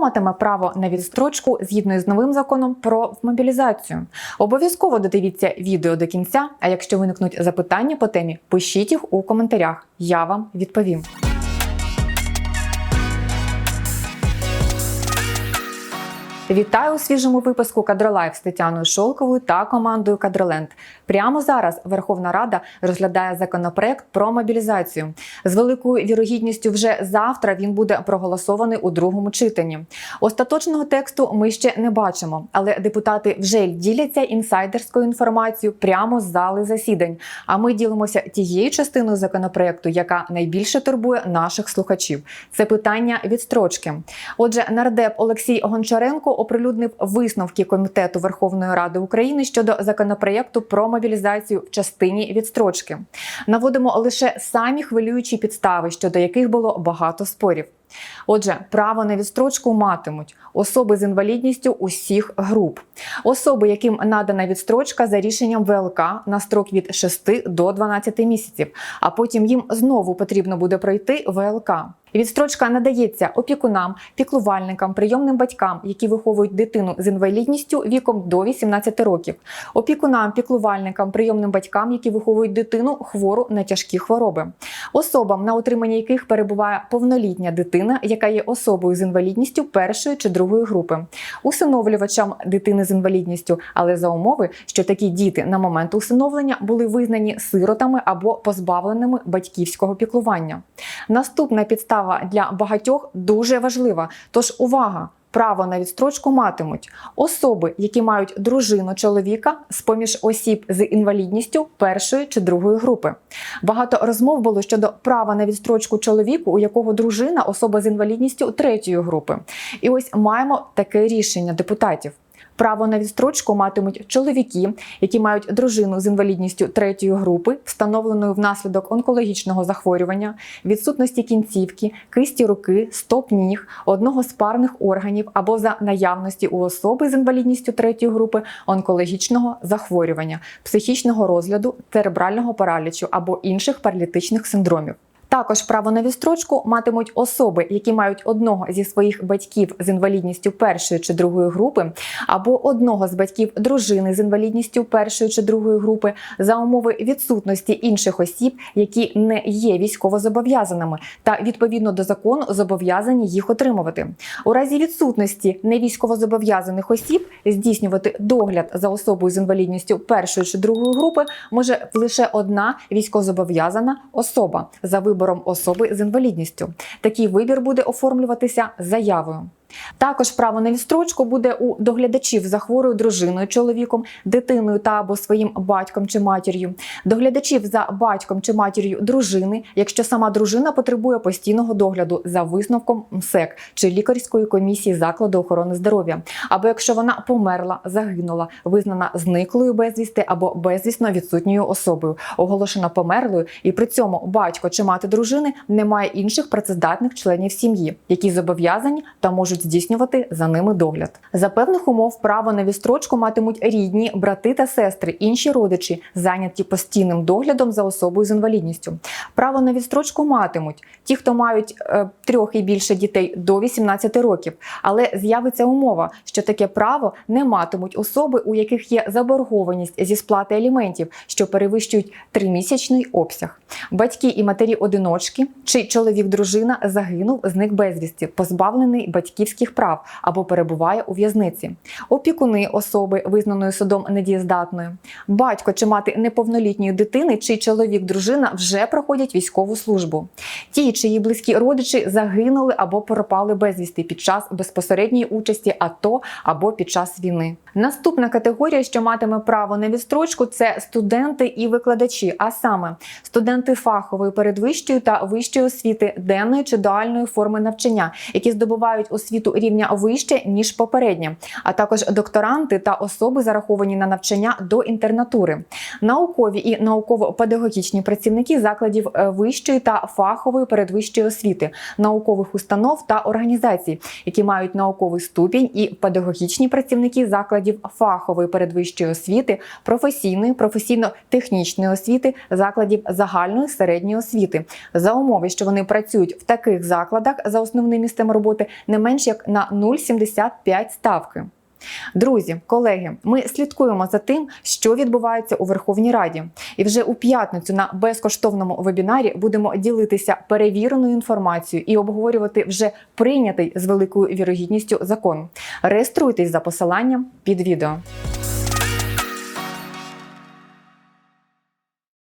матиме право на відстрочку згідно з новим законом про мобілізацію? Обов'язково додивіться відео до кінця. А якщо виникнуть запитання по темі, пишіть їх у коментарях. Я вам відповім. Вітаю у свіжому випуску Кадролайф з Тетяною Шолковою та командою Кадроленд. Прямо зараз Верховна Рада розглядає законопроект про мобілізацію. З великою вірогідністю, вже завтра він буде проголосований у другому читанні. Остаточного тексту ми ще не бачимо, але депутати вже діляться інсайдерською інформацією прямо з зали засідань. А ми ділимося тією частиною законопроекту, яка найбільше турбує наших слухачів. Це питання відстрочки. Отже, нардеп Олексій Гончаренко оприлюднив висновки комітету Верховної Ради України щодо законопроєкту про мобілізацію в частині відстрочки. Наводимо лише самі хвилюючі підстави, щодо яких було багато спорів. Отже, право на відстрочку матимуть особи з інвалідністю усіх груп, особи, яким надана відстрочка за рішенням ВЛК на строк від 6 до 12 місяців, а потім їм знову потрібно буде пройти ВЛК. Відстрочка надається опікунам, піклувальникам, прийомним батькам, які виховують дитину з інвалідністю віком до 18 років, опікунам, піклувальникам, прийомним батькам, які виховують дитину хвору на тяжкі хвороби, особам, на утриманні яких перебуває повнолітня дитина, яка є особою з інвалідністю першої чи другої групи, усиновлювачам дитини з інвалідністю, але за умови, що такі діти на момент усиновлення були визнані сиротами або позбавленими батьківського піклування. Наступна підстава для багатьох дуже важлива. Тож увага! Право на відстрочку матимуть особи, які мають дружину чоловіка з поміж осіб з інвалідністю першої чи другої групи. Багато розмов було щодо права на відстрочку чоловіку, у якого дружина особа з інвалідністю третьої групи. І ось маємо таке рішення депутатів. Право на відстрочку матимуть чоловіки, які мають дружину з інвалідністю третьої групи, встановленою внаслідок онкологічного захворювання, відсутності кінцівки, кисті руки, стоп ніг, одного з парних органів або за наявності у особи з інвалідністю третьої групи онкологічного захворювання, психічного розгляду, церебрального паралічу або інших паралітичних синдромів. Також право на відстрочку матимуть особи, які мають одного зі своїх батьків з інвалідністю першої чи другої групи, або одного з батьків дружини з інвалідністю першої чи другої групи за умови відсутності інших осіб, які не є військовозобов'язаними, та відповідно до закону зобов'язані їх отримувати. У разі відсутності невійськовозобов'язаних осіб здійснювати догляд за особою з інвалідністю першої чи другої групи може лише одна військовозобов'язана особа за вибором вибором особи з інвалідністю. Такий вибір буде оформлюватися заявою. Також право на відстрочку буде у доглядачів за хворою дружиною, чоловіком, дитиною та або своїм батьком чи матір'ю, доглядачів за батьком чи матір'ю дружини, якщо сама дружина потребує постійного догляду за висновком МСЕК чи лікарської комісії закладу охорони здоров'я, або якщо вона померла, загинула, визнана зниклою безвісти або безвісно відсутньою особою, оголошена померлою, і при цьому батько чи мати дружини не має інших працездатних членів сім'ї, які зобов'язані та можуть здійснювати за ними догляд. За певних умов право на відстрочку матимуть рідні, брати та сестри, інші родичі, зайняті постійним доглядом за особою з інвалідністю. Право на відстрочку матимуть ті, хто мають е, трьох і більше дітей до 18 років, але з'явиться умова, що таке право не матимуть особи, у яких є заборгованість зі сплати аліментів, що перевищують тримісячний обсяг. Батьки і матері-одиночки, чи чоловік-дружина загинув, зник безвісті, позбавлений батьківських прав або перебуває у в'язниці, опікуни особи, визнаної судом недієздатною, батько чи мати неповнолітньої дитини, чий чоловік-дружина вже проходять військову службу. Ті, чиї близькі родичі загинули або пропали безвісти під час безпосередньої участі АТО або під час війни. Наступна категорія, що матиме право на відстрочку, це студенти і викладачі, а саме студенти фахової передвищої та вищої освіти денної чи дуальної форми навчання, які здобувають освіту рівня вище ніж попередня, а також докторанти та особи зараховані на навчання до інтернатури, наукові і науково-педагогічні працівники закладів е, вищої та фахової передвищої освіти, наукових установ та організацій, які мають науковий ступінь, і педагогічні працівники закладів фахової передвищої освіти, професійної, професійно-технічної освіти, закладів загальної середньої освіти, за умови, що вони працюють в таких закладах за основним місцем роботи не менш як на 0,75 ставки. Друзі, колеги, ми слідкуємо за тим, що відбувається у Верховній Раді, і вже у п'ятницю на безкоштовному вебінарі будемо ділитися перевіреною інформацією і обговорювати вже прийнятий з великою вірогідністю закон. Реєструйтесь за посиланням під відео.